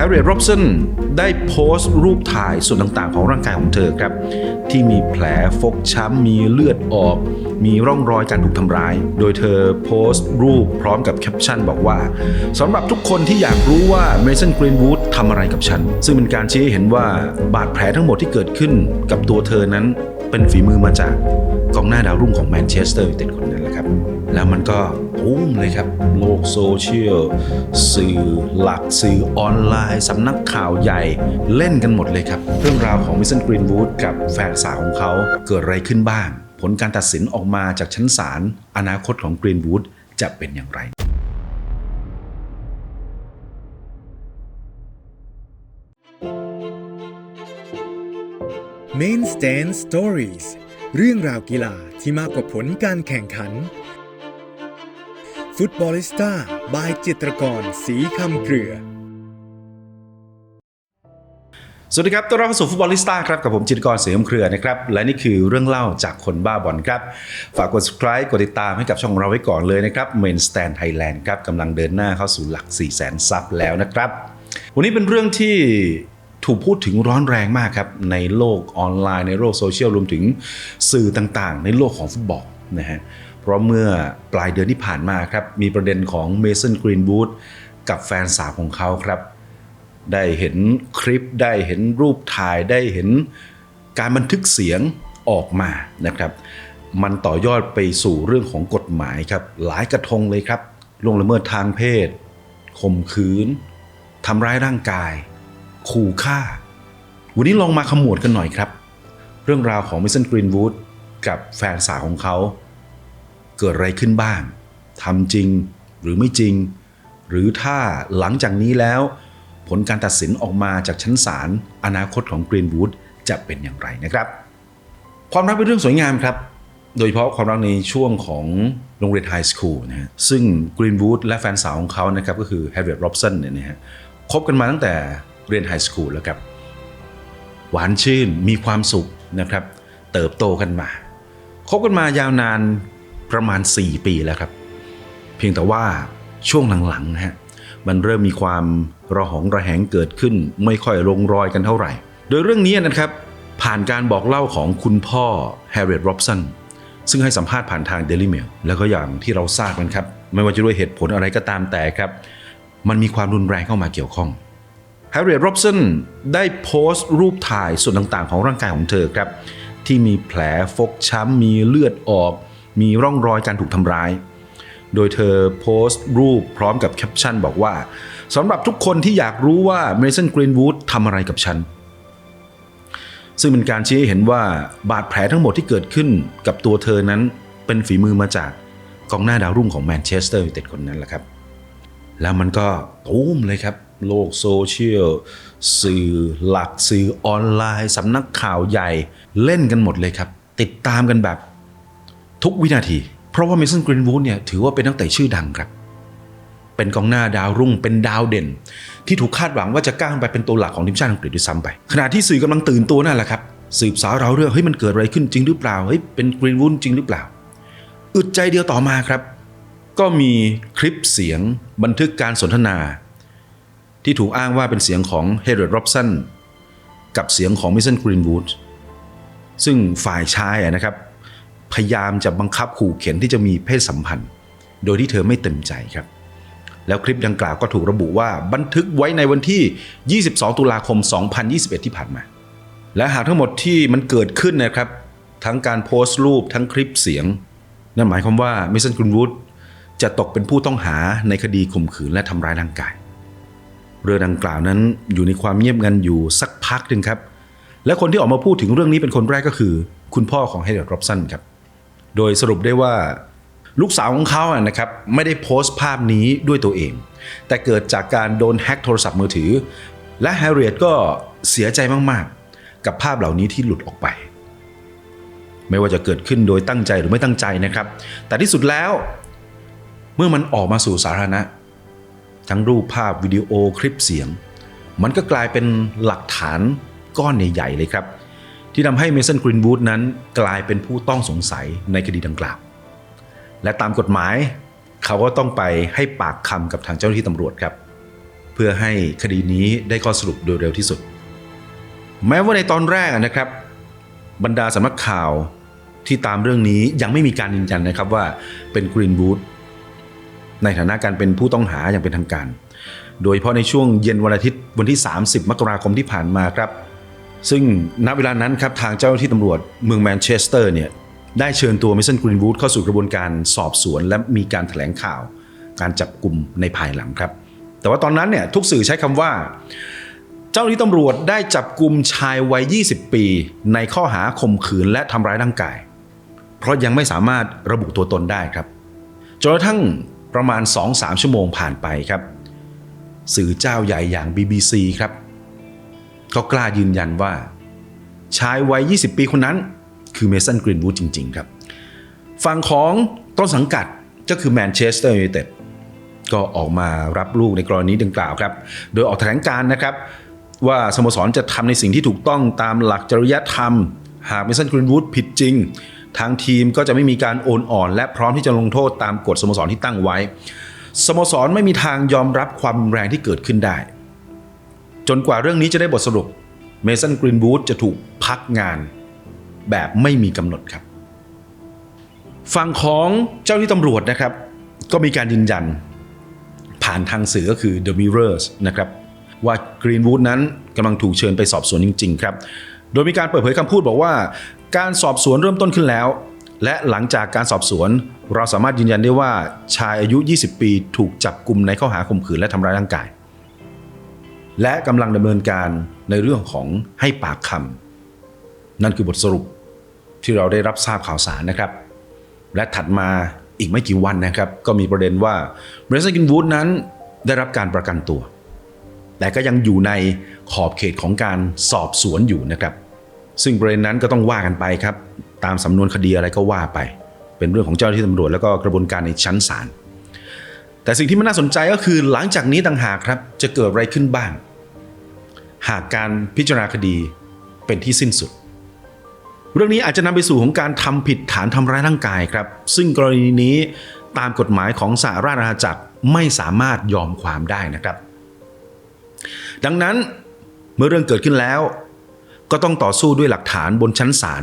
แฮร์รี่รอบสันได้โพสต์รูปถ่ายส่วนต่างๆ ของร่างกายของเธอครับ ที่มีแผลฟกช้ำ มีเลือดออก มีร่องรอยการถูกทำร้าย โดยเธอโพสต์รูปพร้อมกับแคปชั่นบอกว่าสำหรับทุกคนที่อยากรู้ว่าเมสันกรีนวูดทำอะไรกับฉัน ซึ่งเป็นการชี้ให้เห็นว่าบาดแผลทั้งหมดที่เกิดขึ้นกับตัวเธอนั้นเป็นฝีมือมาจาก กองหน้าดาวรุ่งของแมนเชสเตอร์ยูไนเต็ดคนนั้นแหละครับ แล้วมันก็ปุ้มเลยครับ โลกโซเชียล สื่อหลักสื่อออนไลน์ สำนักข่าวใหญ่เล่นกันหมดเลยครับ เรื่องราวของมิสเซนกรีนวูดกับแฟนสาวของเขาเกิดอะไรขึ้นบ้าง ผลการตัดสินออกมาจากชั้นศาลอนาคตของกรีนวูดจะเป็นอย่างไร Main Stand Stories เรื่องราวกีฬาที่มากกว่าผลการแข่งขัน ฟุตบอลิสต้าบายจิตรกร สีคำเกลือ สวัสดีครับต้อนรับเข้าสู่ฟุตบอลลิสต้าครับ กับผมจิตรกรเสียมเครือนะครับ และนี่คือเรื่องเล่าจากคนบ้าบอลครับ ฝากกด subscribe กดติดตามให้กับช่องเราไว้ก่อนเลยนะครับ Main Stand Thailand ครับกำลังเดินหน้าเข้าสู่หลัก 4 0 0 0 0 0ซับแล้วนะครับ วันนี้เป็นเรื่องที่ ถูกพูดถึงร้อนแรงมากครับ ในโลกออนไลน์ในโลกโซเชียลรวมถึงสื่อต่างๆ ในโลกของฟุตบอลนะฮะเพราะเมื่อปลายเดือนที่ผ่านมาครับ มีประเด็นของเมสันกรีนวูดกับแฟนสาวของเขาครับ ได้เห็นคลิปได้เห็นรูปถ่ายได้เห็นการบันทึกเสียงออกมานะครับ มันต่อยอดไปสู่เรื่องของกฎหมายครับ หลายกระทงเลยครับล่วงละเมิดทางเพศข่มขืนทำร้ายร่างกาย ขู่ฆ่า วันนี้ลองมาขมวดกันหน่อยครับ เรื่องราวของมิสเซนกรีนวูดกับแฟนสาวของเขา เกิดอะไรขึ้นบ้างทำจริงหรือไม่จริง หรือถ้าหลังจากนี้แล้ว ผลการตัดสินออกมาจากชั้นศาลอนาคตของกรีนวูดจะเป็นอย่างไรนะครับ ความรักเป็นเรื่องสวยงามครับ โดยเฉพาะความรักในช่วงของโรงเรียนไฮสคูลนะฮะซึ่งกรีนวูดและแฟนสาวของเขานะครับก็คือแฮร์ริเอตร็อบสันเนี่ยนะฮะคบกันมาตั้งแต่ เรียนไฮสคูลแล้วครับ หวานชื่นมีความสุขนะครับ เติบโตกันมาคบกันมายาวนานประมาณ 4 ปีแล้วครับ เพียงแต่ว่าช่วงหลังๆนะฮะมันเริ่มมีความระหองระแหงเกิดขึ้น ไม่ค่อยลงรอยกันเท่าไหร่ โดยเรื่องนี้นะครับผ่านการบอกเล่าของคุณพ่อแฮร์ริเอตโรบสันซึ่งให้สัมภาษณ์ผ่านทาง Daily Mail แล้วก็อย่างที่เราทราบกันครับ ไม่ว่าจะด้วยเหตุผลอะไรก็ตามแต่ครับ มันมีความรุนแรงเข้ามาเกี่ยวข้อง แฮร์รี่ร็อบสันได้โพสต์รูปถ่ายส่วนต่างๆ ของร่างกายของเธอครับ ที่มีแผลฟกช้ำ มีเลือดออก มีร่องรอยการถูกทำร้าย โดยเธอโพสต์รูปพร้อมกับแคปชั่นบอกว่าสำหรับทุกคนที่อยากรู้ว่าเมสันกรีนวูดทำอะไรกับฉัน ซึ่งเป็นการชี้ให้เห็นว่าบาดแผลทั้งหมดที่เกิดขึ้นกับตัวเธอนั้นเป็นฝีมือมาจากกองหน้าดาวรุ่งของแมนเชสเตอร์ยูไนเต็ดคนนั้นแหละครับ แล้วมันก็ตูมเลยครับ โลกโซเชียลสื่อหลักสื่อออนไลน์สำนักข่าวใหญ่เล่นกันหมดเลยครับ ติดตามกันแบบทุกวินาที เพราะว่าเมสันกรีนวูดเนี่ยถือว่าเป็นนักเตะชื่อดังครับ เป็นกองหน้าดาวรุ่งเป็นดาวเด่น ที่ถูกคาดหวังว่าจะก้าวไปเป็นตัวหลักของทีมชาติอังกฤษด้วยซ้ำไป ขณะที่สื่อกำลังตื่นตัวนั่นแหละครับสืบสาวเราเรื่องเฮ้ยมันเกิดอะไรขึ้นจริงหรือเปล่าเฮ้ยเป็นกรีนวูดจริงหรือเปล่าอึดใจเดียวต่อมาครับ ก็มีคลิปเสียงบันทึกการสนทนา ที่ถูกอ้างว่าเป็นเสียงของเฮเดร r ร็อบสันกับเสียงของมิสเซนกรีนวูดซึ่งฝ่ายชายนะครับ พยายามจะบังคับขู่เข็นที่จะมีเพศสัมพันธ์ โดยที่เธอไม่เต็มใจครับ แล้วคลิปดังกล่าวก็ถูกระบุว่าบันทึกไว้ในวันที่ 22 ตุลาคม 2021 ที่ผ่านมา และหากทั้งหมดที่มันเกิดขึ้นนะครับ ทั้งการโพสต์รูปทั้งคลิปเสียง นั่นหมายความว่ามิสเซนกรีนวูดจะตกเป็นผู้ต้องหาในคดีข่มขืนและทำร้ายร่างกาย เรือดังกล่าวนั้นอยู่ในความเงียบงันอยู่สักพักหนึ่งครับ และคนที่ออกมาพูดถึงเรื่องนี้เป็นคนแรกก็คือ คุณพ่อของเฮเดอร์ร็อบสันครับ โดยสรุปได้ว่าลูกสาวของเขาอะนะครับไม่ได้โพสต์ภาพนี้ด้วยตัวเอง แต่เกิดจากการโดนแฮ็กโทรศัพท์มือถือ และแฮร์ริเอตก็เสียใจมากๆ กับภาพเหล่านี้ที่หลุดออกไป ไม่ว่าจะเกิดขึ้นโดยตั้งใจหรือไม่ตั้งใจนะครับ แต่ที่สุดแล้ว เมื่อมันออกมาสู่สาธารณะ ทั้งรูปภาพวิดีโอคลิปเสียง มันก็กลายเป็นหลักฐานก้อนใหญ่ๆเลยครับ ที่ทำให้เมสันกรีนวูดนั้นกลายเป็นผู้ต้องสงสัยในคดีดังกล่าว และตามกฎหมายเขาก็ต้องไปให้ปากคำกับทางเจ้าหน้าที่ตำรวจครับ เพื่อให้คดีนี้ได้ข้อสรุปโดยเร็วที่สุด แม้ว่าในตอนแรกนะครับ บรรดาสำนักข่าวที่ตามเรื่องนี้ยังไม่มีการยืนยันนะครับว่าเป็นกรีนวูด ในฐานะการเป็นผู้ต้องหาอย่างเป็นทางการ โดยเฉพาะในช่วงเย็นวันอาทิตย์วันที่ 30 มกราคมที่ผ่านมาครับ ซึ่งณเวลานั้นครับทางเจ้าหน้าที่ตำรวจเมืองแมนเชสเตอร์เนี่ยได้เชิญตัวมิสเซนกรีนวูดเข้าสู่กระบวนการสอบสวน และมีการแถลงข่าว การจับกลุ่มในภายหลังครับ แต่ว่าตอนนั้นเนี่ยทุกสื่อใช้คำว่า เจ้าหน้าที่ตำรวจได้จับกลุ่มชายวัย 20 ปี ในข้อหาข่มขืนและทำร้ายร่างกาย เพราะยังไม่สามารถระบุตัวตนได้ครับจนกระทั่ง ประมาณ 2-3 ชั่วโมงผ่านไปครับ สื่อเจ้าใหญ่อย่าง BBC ครับก็กล้ายืนยันว่า ชายวัย 20 ปีคนนั้น คือเมสันกรีนวูดจริง ๆ ครับ ฝั่งของต้นสังกัดก็คือแมนเชสเตอร์ยูไนเต็ดก็ออกมารับลูกในกรณีดังกล่าวครับ โดยออกแถลงการ์นะครับ ว่าสโมสรจะทำในสิ่งที่ถูกต้องตามหลักจริยธรรม หากเมสันกรีนวูดผิดจริง ทางทีมก็จะไม่มีการโอนอ่อน และพร้อมที่จะลงโทษตามกฎสโมสรที่ตั้งไว้ สโมสรไม่มีทางยอมรับความรุนแรงที่เกิดขึ้นได้ จนกว่าเรื่องนี้จะได้บทสรุปเมสันกรีนวูดจะถูกพักงานแบบไม่มีกำหนดครับ ฝั่งของเจ้าหน้าที่ตำรวจนะครับ ก็มีการยืนยัน ผ่านทางสื่อก็คือ The Mirrors นะครับ ว่ากรีนวูดนั้นกำลังถูกเชิญไปสอบสวนจริง ๆ ครับ โดยมีการเปิดเผยคำพูดบอกว่า การสอบสวนเริ่มต้นขึ้นแล้ว และหลังจากการสอบสวน เราสามารถยืนยันได้ว่าชายอายุ 20 ปีถูกจับกลุ่มในข้อหาข่มขืนและทำร้ายร่างกาย และกำลังดำเนินการในเรื่องของให้ปากคำนั่นคือบทสรุปที่เราได้รับทราบข่าวสารนะครับ และถัดมาอีกไม่กี่วันนะครับ ก็มีประเด็นว่าเบรซันกินวูดนั้นได้รับการประกันตัว แต่ก็ยังอยู่ในขอบเขตของการสอบสวนอยู่นะครับ ซึ่งประเด็นนั้นก็ต้องว่ากันไปครับ ตามสำนวนคดีอะไรก็ว่าไป เป็นเรื่องของเจ้าหน้าที่ตำรวจแล้วก็กระบวนการในชั้นศาลแต่สิ่งที่มันน่าสนใจก็คือหลังจากนี้ต่างหากครับจะเกิดอะไรขึ้นบ้าง หากการพิจารณาคดีเป็นที่สิ้นสุด เรื่องนี้อาจจะนำไปสู่ของการทำผิดฐานทำร้ายร่างกายครับ ซึ่งกรณีนี้ตามกฎหมายของสหราชอาณาจักรไม่สามารถยอมความได้นะครับ ดังนั้นเมื่อเรื่องเกิดขึ้นแล้ว ก็ต้องต่อสู้ด้วยหลักฐานบนชั้นศาล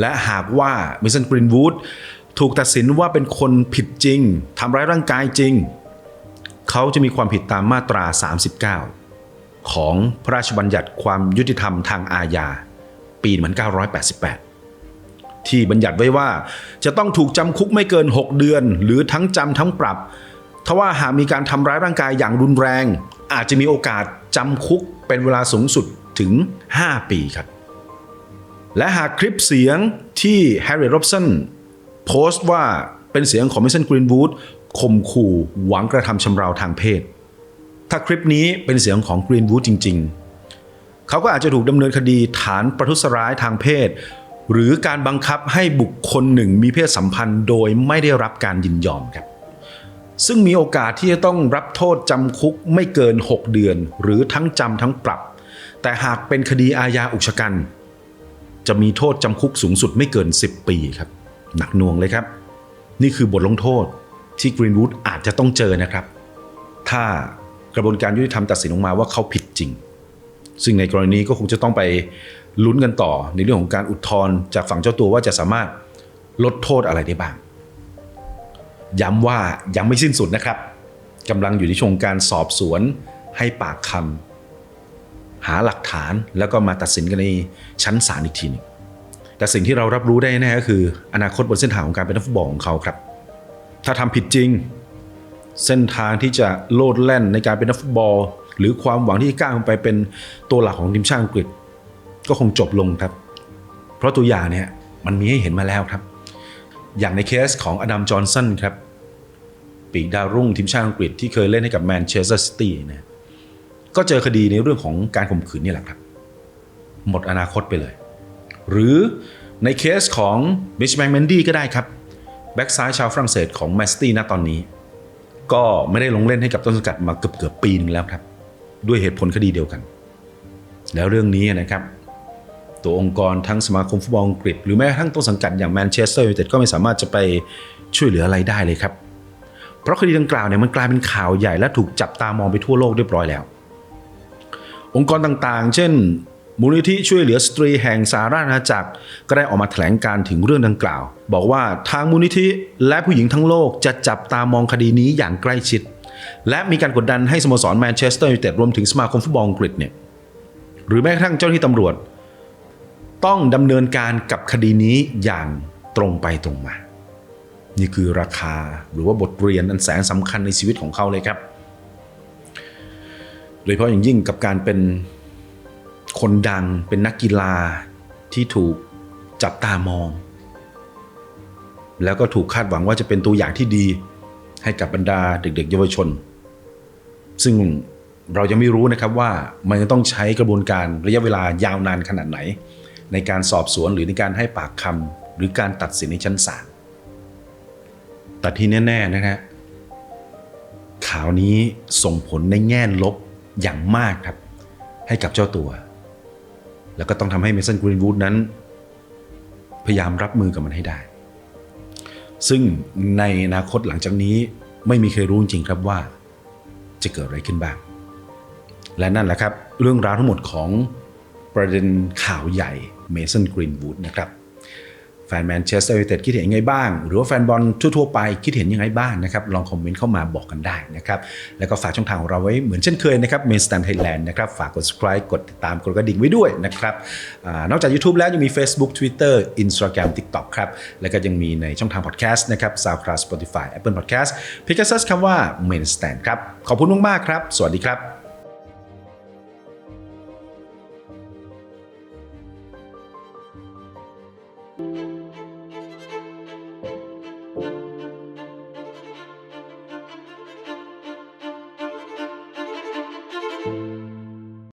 และหากว่ามิสันกรีนวูดถูกตัดสินว่าเป็นคนผิดจริงทำร้ายร่างกายจริง เขาจะมีความผิดตามมาตรา 39 ของพระราชบัญญัติความยุติธรรมทางอาญา ปี 1988 ที่บัญญัติไว้ว่าจะต้องถูกจำคุกไม่เกิน 6 เดือน หรือทั้งจำทั้งปรับ ทว่าหากมีการทำร้ายร่างกายอย่างรุนแรง อาจจะมีโอกาสจำคุกเป็นเวลาสูงสุด ถึง 5 ปีครับ และหากคลิปเสียงที่แฮร์รี่โรบสันโพสต์ว่าเป็นเสียงของมิสซันกรีนวูดข่มขู่หวังกระทำชำเราทางเพศ ถ้าคลิปนี้เป็นเสียงของกรีนวูดจริง ๆ เขาก็อาจจะถูกดำเนินคดีฐานประทุษร้ายทางเพศ หรือการบังคับให้บุคคลหนึ่งมีเพศสัมพันธ์โดยไม่ได้รับการยินยอมครับ ซึ่งมีโอกาสที่จะต้องรับโทษจำคุกไม่เกิน 6 เดือน หรือทั้งจำทั้งปรับ แต่หากเป็นคดีอาญาอุกชะกัน จะมีโทษจำคุกสูงสุดไม่เกิน 10 ปีครับ หนักหน่วงเลยครับ นี่คือบทลงโทษที่กรีนวูดอาจจะต้องเจอนะครับ ถ้ากระบวนการยุติธรรมตัดสินออกมาว่าเขาผิดจริง ซึ่งในกรณีก็คงจะต้องไปลุ้นกันต่อในเรื่องของการอุทธรณ์จากฝั่งเจ้าตัวว่าจะสามารถลดโทษอะไรได้บ้าง ย้ำว่ายังไม่สิ้นสุดนะครับกำลังอยู่ในช่วงการสอบสวนให้ปากคำ หาหลักฐานแล้วก็มาตัดสินกันในชั้นศาลอีกทีหนึงแต่สิ่งที่เรารับรู้ได้แน่ก็คือ อนาคตบนเส้นทางของการเป็นนักฟุตบอลของเขาครับ ถ้าทำผิดจริง เส้นทางที่จะโลดแล่นในการเป็นนักฟุตบอล หรือความหวังที่จะก้าวขึ้นไปเป็นตัวหลักของทีมชาติอังกฤษ ก็คงจบลงครับ เพราะตัวอย่างเนี่ยมันมีให้เห็นมาแล้วครับ อย่างในเคสของอดัมจอห์นสันครับ ปีกดาวรุ่งทีมชาติอังกฤษที่เคยเล่นให้กับแมนเชสเตอร์ซิตี้นะ ก็เจอคดีในเรื่องของการข่มขืนนี่แหละครับ หมดอนาคตไปเลย หรือในเคสของบิชแมงเมนดี้ก็ได้ครับ แบ็กซ้ายชาวฝรั่งเศสของแมสตี้ณตอนนี้ ก็ไม่ได้ลงเล่นให้กับต้นสังกัดมาเกือบเกือบปีนึงแล้วครับ ด้วยเหตุผลคดีเดียวกัน แล้วเรื่องนี้นะครับ ตัวองค์กรทั้งสมาคมฟุตบอลอังกฤษ หรือแม้กระทั่งต้นสังกัดอย่างแมนเชสเตอร์ยูไนเต็ดก็ไม่สามารถจะไปช่วยเหลืออะไรได้เลยครับ เพราะคดีดังกล่าวเนี่ยมันกลายเป็นข่าวใหญ่และถูกจับตามองไปทั่วโลกเรียบร้อยแล้ว องค์กรต่างๆ เช่น มูลนิธิช่วยเหลือสตรีแห่งสาธารณจักร ก็ได้ออกมาแถลงการถึงเรื่องดังกล่าว บอกว่าทางมูลนิธิและผู้หญิงทั้งโลกจะจับตามองคดีนี้อย่างใกล้ชิด และมีการกดดันให้สโมสรแมนเชสเตอร์ยูไนเต็ดรวมถึงสมาคมฟุตบอลอังกฤษเนี่ยหรือแม้กระทั่งเจ้าหน้าที่ตำรวจ ต้องดำเนินการกับคดีนี้อย่างตรงไปตรงมา นี่คือราคาหรือว่าบทเรียนอันแสนสำคัญในชีวิตของเขาเลยครับ โดยเฉพาะอย่างยิ่งกับการเป็นคนดังเป็นนักกีฬาที่ถูกจับตามอง แล้วก็ถูกคาดหวังว่าจะเป็นตัวอย่างที่ดีให้กับบรรดาเด็กๆ เยาวชน ซึ่งเรายังไม่รู้นะครับว่ามันจะต้องใช้กระบวนการระยะเวลายาวนานขนาดไหน ในการสอบสวนหรือในการให้ปากคำหรือการตัดสินในชั้นศาลแต่ที่แน่ ๆ นะฮะข่าวนี้ส่งผลในแง่ลบ อย่างมากครับ ให้กับเจ้าตัว แล้วก็ต้องทำให้เมสันกรีนวูดนั้น พยายามรับมือกับมันให้ได้ ซึ่งในอนาคตหลังจากนี้ไม่มีใครรู้จริงครับว่าจะเกิดอะไรขึ้นบ้าง และนั่นแหละครับ เรื่องราวทั้งหมดของประเด็นข่าวใหญ่เมสันกรีนวูดนะครับ แฟนแมนเชสเตอร์ยูไนเต็ดคิดเห็นยังไงบ้าง หรือว่าแฟนบอลทั่วๆไปคิดเห็นยังไงบ้างนะครับลองคอมเมนต์เข้ามาบอกกันได้นะครับแล้วก็ฝากช่องทางของเราไว้เหมือนเช่นเคยนะครับเมนสแตนไทยแลนด์นะครับฝากกด subscribe กดติดตามกดกระดิ่งไว้ด้วยนะครับอนอกจาก YouTube แล้วยังมี Facebook Twitter Instagram TikTok ครับแล้วก็ยังมีในช่องทาง podcast นะครับ SoundCloud Spotify Apple Podcast เพียงแค่เซิร์ชคำว่า Main Stand ครับขอบคุณมากๆครับ สวัสดีครับ